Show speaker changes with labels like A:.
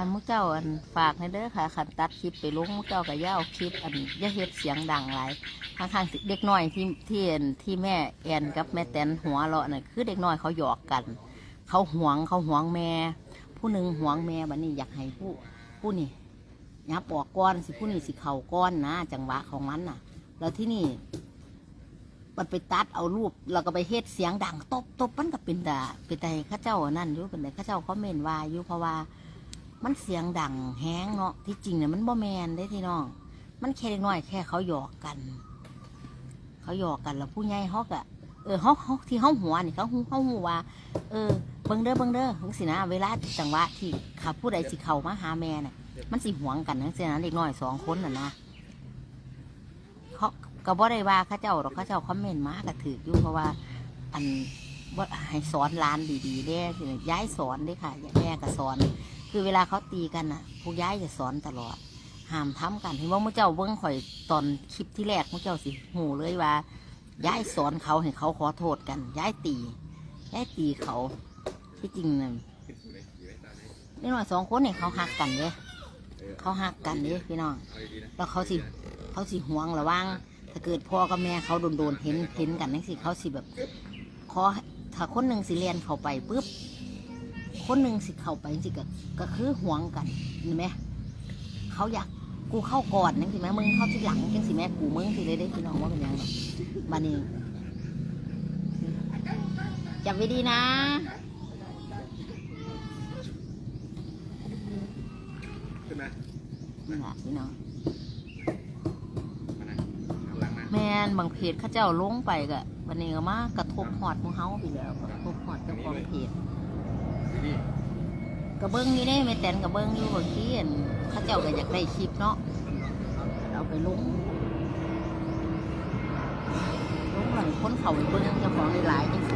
A: อันมุกเจ้าอันฝากให้เด้อค่ะขันตัดคลิปไปลงมุกเจ้ากับย่าเอาคลิปอันย่าเฮ็ดเสียงดังหลายข้างๆเด็กน้อยที่ที่อันที่แม่แอนกับแม่แตนหัวเราะน่ะคือเด็กน้อยเขาหยอกกัน เขาหวงเขาหวงแม่ ผู้หนึ่งหวงแม่บัดนี้อยากให้ผู้ผู้นี่ยับออกก้อนสิผู้นี่สิเข่าก้อนนะจังหวะของมันน่ะ แล้วที่นี่มันไปตัดเอารูปแล้วก็ไปเฮ็ดเสียงดังตบตบมันก็เป็นแต่เป็นแต่ข้าเจ้านนั่นอยู่เป็นแต่ข้าเจ้าเขาเมนว่าอยู่เพราะว่า มันเสียงดังแห้งเนาะที่จริงเนี่ยมันบ่แมนได้ที่น้อง มันแค่เล็กน้อยแค่เขาหยอกกัน เขาหยอกกันแล้วผู้ใหญ่เขาก็เออเขาเขาที่เขาหัวนี่เขาหูเขาหูว่า เออเบิ่งเด้อเบิ่งเด้อจังสินะเวลาจังหวะที่ขับผู้ใดสิเข้ามาหาแม่น่ะมันสิหวงกันจังสินะเด็กน้อยสองคนน่ะนะเขาก็บ่ได้ว่าข้าเจ้าหรอกข้าเจ้าคอมเมนต์มาก็ถืออยู่เพราะว่า อันว่าให้สอนร้านดีๆเด้คือย้ายสอนด้ค่ะแม่ก็สอน คือเวลาเขาตีกันน่ะพวกย้ายจะสอนตลอดห้ามทำกันเห็นว่ามื่อเจ้าเบิ้งข่อยตอนคลิปที่แรกมื่อเจ้าสิหูเลยว่าย้ายสอนเขาให้เขาขอโทษกันย้ายตีย้ายตีเขาที่จริงน่ะนี่หน่อยสองคนเนี่ยเขาหักกันเด้เขาหักกันเด้พี่น้องแล้วเขาสิเขาสิห่วงระวังถ้าเกิดพ่อกับแม่เขาโดนโดนเห็นเห็นกันนั่นสิเขาสิแบบขอถ้าคนหนึ่งสิเรียนเขาไปปุ๊บ คนหนึ่งสิเข้าไปสิก็ก็คือห่วงกันเห็นไหมเขาอยากกูเข้าก่อนนั่นสิแม่มึงเข้าที่หลังจังสิแม่กูมึงสิเลยได้พี่น้องว่าเป็นยังไงบ้านี้จับไว้ดีนะ
B: ขึ้นมา
A: นี่แหละพี่น้อง
B: มานั่งหันหลังมา
A: แม่นบางเพจเข้าเจ้าลงไปก็วันนี้ก็มากระทบหอดหมูเฮาไปแล้วกระทบหอดเจ้าของเพจ
B: ดี
A: กระเบื้องนี่ได้ไม่แต่นกระเบื้องอยู่บางทีอั่นเข้าเจ้าก็อยากได้คลิปเนาะเอาไปลงลงหลังคนเขาไปเบิ้งเจ้าของหลายๆจังสิ